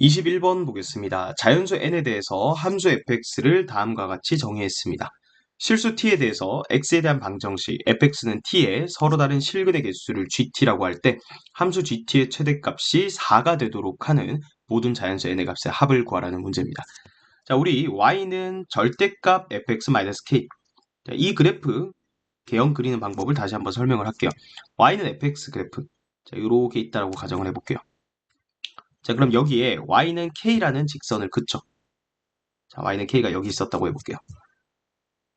21번 보겠습니다. 자연수 n에 대해서 함수 fx를 다음과 같이 정의했습니다. 실수 t에 대해서 x에 대한 방정식 fx는 t의 서로 다른 실근의 개수를 gt라고 할 때 함수 gt의 최대값이 4가 되도록 하는 모든 자연수 n의 값의 합을 구하라는 문제입니다. 자, 우리 y는 절대값 fx-k 자, 이 그래프 개형 그리는 방법을 다시 한번 설명을 할게요. y는 fx 그래프 자, 이렇게 있다라고 가정을 해볼게요. 자, 그럼 여기에 y는 k라는 직선을 그쳐. 자, y는 k가 여기 있었다고 해볼게요.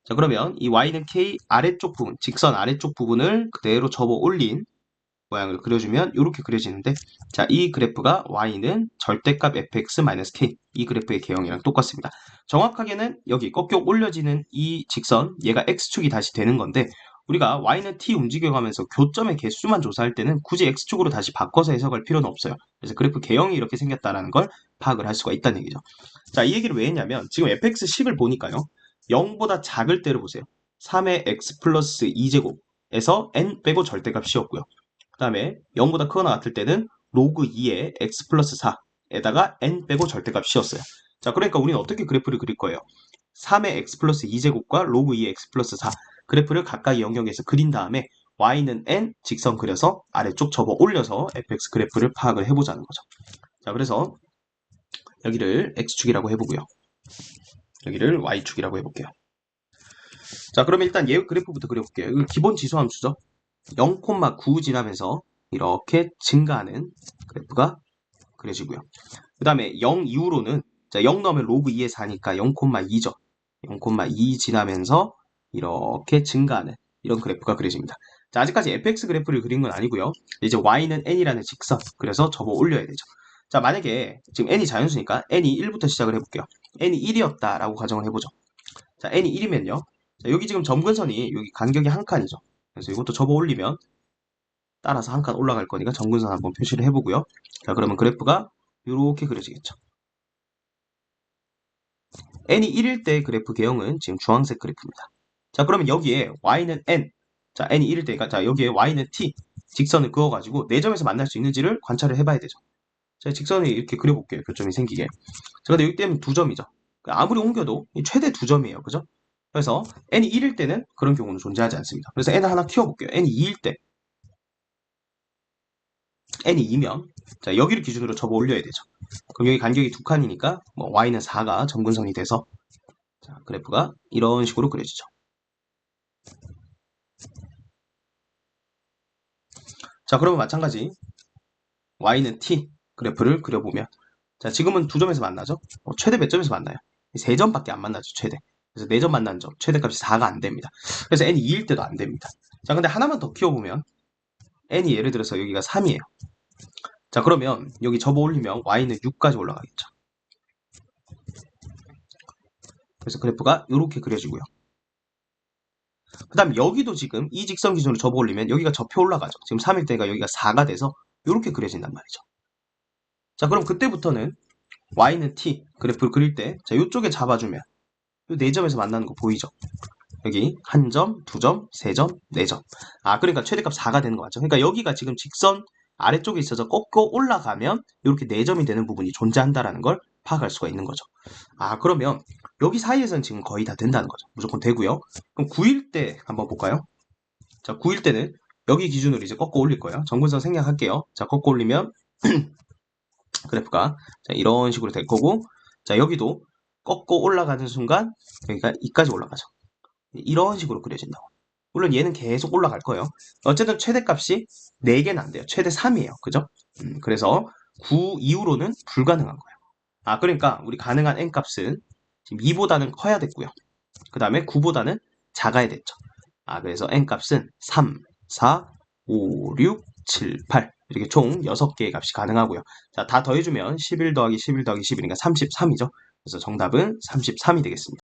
자, 그러면 이 y는 k 아래쪽 부분, 직선 아래쪽 부분을 그대로 접어 올린 모양을 그려주면 이렇게 그려지는데 자, 이 그래프가 y는 절대값 fx-k 이 그래프의 개형이랑 똑같습니다. 정확하게는 여기 꺾여 올려지는 이 직선 얘가 x축이 다시 되는 건데 우리가 y는 t 움직여가면서 교점의 개수만 조사할 때는 굳이 x축으로 다시 바꿔서 해석할 필요는 없어요. 그래서 그래프 개형이 이렇게 생겼다는 걸 파악을 할 수가 있다는 얘기죠. 자, 이 얘기를 왜 했냐면 지금 fx10을 보니까요. 0보다 작을 때를 보세요. 3의 x 플러스 2제곱에서 n 빼고 절대값이었고요. 그 다음에 0보다 크거나 같을 때는 로그 2의 x 플러스 4에다가 n 빼고 절대값이었어요. 자, 그러니까 우리는 어떻게 그래프를 그릴 거예요? 3의 x 플러스 2제곱과 로그 2의 x 플러스 4 그래프를 각각의 영역에서 그린 다음에 y는 n 직선 그려서 아래쪽 접어 올려서 fx 그래프를 파악을 해보자는 거죠. 자, 그래서 여기를 x축이라고 해보고요. 여기를 y축이라고 해볼게요. 자, 그러면 일단 얘 그래프부터 그려볼게요. 기본 지수 함수죠. 0,9 지나면서 이렇게 증가하는 그래프가 그려지고요. 그 다음에 0 이후로는 자, 0 넣으면 로그 2에 4니까 0,2죠. 0,2 지나면서 이렇게 증가하는 이런 그래프가 그려집니다. 자, 아직까지 fx 그래프를 그린 건 아니고요. 이제 y는 n이라는 직선, 그래서 접어 올려야 되죠. 자, 만약에 지금 n이 자연수니까 n이 1부터 시작을 해볼게요. n이 1이었다라고 가정을 해보죠. 자, n이 1이면요. 자, 여기 지금 점근선이 여기 간격이 한 칸이죠. 그래서 이것도 접어 올리면 따라서 한 칸 올라갈 거니까 점근선 한번 표시를 해보고요. 자, 그러면 그래프가 이렇게 그려지겠죠. n이 1일 때 그래프 개형은 지금 주황색 그래프입니다. 자, 그러면 여기에 y는 n, 자, n이 1일 때니까, 자, 여기에 y는 t, 직선을 그어가지고 4점에서 만날 수 있는지를 관찰을 해봐야 되죠. 자, 직선을 이렇게 그려볼게요. 교점이 생기게. 자, 근데 여기 때문에 2점이죠. 아무리 옮겨도 최대 2점이에요. 그죠? 그래서 n이 1일 때는 그런 경우는 존재하지 않습니다. 그래서 n을 하나 키워볼게요. n이 2일 때. n이 2면, 자, 여기를 기준으로 접어 올려야 되죠. 그럼 여기 간격이 두 칸이니까, 뭐, y는 4가 점근선이 돼서, 자, 그래프가 이런 식으로 그려지죠. 자, 그러면 마찬가지 y는 t 그래프를 그려보면 자, 지금은 두 점에서 만나죠? 어, 최대 몇 점에서 만나요? 세 점밖에 안 만나죠, 최대. 그래서 네 점 만난 점, 최대값이 4가 안 됩니다. 그래서 n이 2일 때도 안 됩니다. 자, 근데 하나만 더 키워보면 n이 예를 들어서 여기가 3이에요. 자, 그러면 여기 접어 올리면 y는 6까지 올라가겠죠. 그래서 그래프가 이렇게 그려지고요. 그 다음 여기도 지금 이 직선 기준으로 접어 올리면 여기가 접혀 올라가죠. 지금 3일 때가 여기가 4가 돼서 이렇게 그려진단 말이죠. 자, 그럼 그때부터는 y는 t 그래프를 그릴 때, 자, 이쪽에 잡아주면 이 네 점에서 만나는 거 보이죠? 여기 한 점, 두 점, 세 점, 네 점. 아, 그러니까 최대값 4가 되는 거 맞죠? 그러니까 여기가 지금 직선 아래쪽에 있어서 꺾어 올라가면 이렇게 네 점이 되는 부분이 존재한다라는 걸 파악할 수가 있는 거죠. 아, 그러면 여기 사이에서는 지금 거의 다 된다는 거죠. 무조건 되고요. 그럼 9일 때 한번 볼까요? 자, 9일 때는 여기 기준으로 이제 꺾어 올릴 거예요. 정근선 생략할게요. 자, 꺾어 올리면 그래프가 자, 이런 식으로 될 거고 자, 여기도 꺾어 올라가는 순간 여기가 2까지 올라가죠. 이런 식으로 그려진다고. 물론 얘는 계속 올라갈 거예요. 어쨌든 최대값이 4개는 안 돼요. 최대 3이에요. 그죠? 음, 그래서 9 이후로는 불가능한 거예요. 아, 그러니까 우리 가능한 n값은 지금 2보다는 커야 됐고요. 그 다음에 9보다는 작아야 됐죠. 아, 그래서 n값은 3, 4, 5, 6, 7, 8 이렇게 총 6개의 값이 가능하고요. 자, 다 더해주면 11 더하기 11 더하기 11이니까 33이죠. 그래서 정답은 33이 되겠습니다.